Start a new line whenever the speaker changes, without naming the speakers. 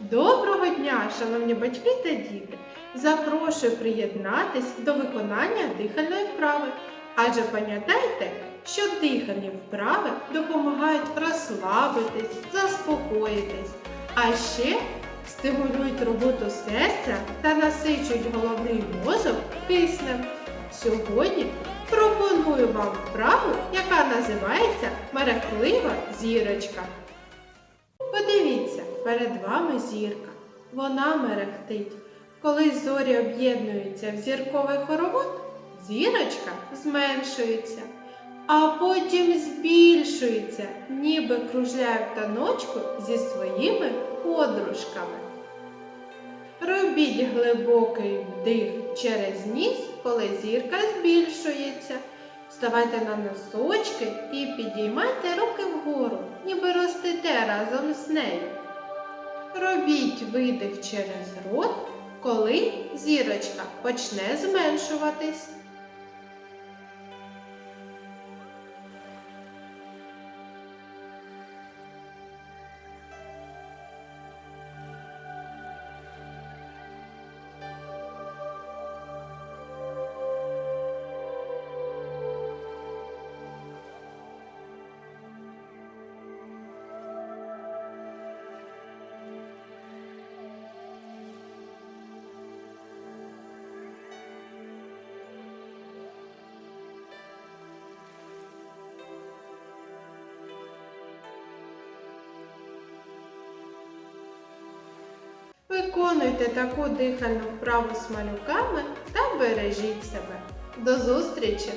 Доброго дня, шановні батьки та діти! Запрошую приєднатись до виконання дихальної вправи. Адже пам'ятайте, що дихальні вправи допомагають розслабитись, заспокоїтись, а ще стимулюють роботу серця та насичують головний мозок киснем. Сьогодні пропоную вам вправу, яка називається мерехлива зірочка. Перед вами зірка. Вона мерехтить. Коли зорі об'єднуються в зірковий хоровод, зірочка зменшується, а потім збільшується, ніби кружляє в таночку зі своїми подружками. Робіть глибокий вдих через ніс, коли зірка збільшується. Вставайте на носочки і підіймайте руки вгору, ніби ростете разом з нею. Робіть видих через рот, коли зірочка почне зменшуватись. Виконуйте таку дихальну вправу з малюками та бережіть себе. До зустрічі!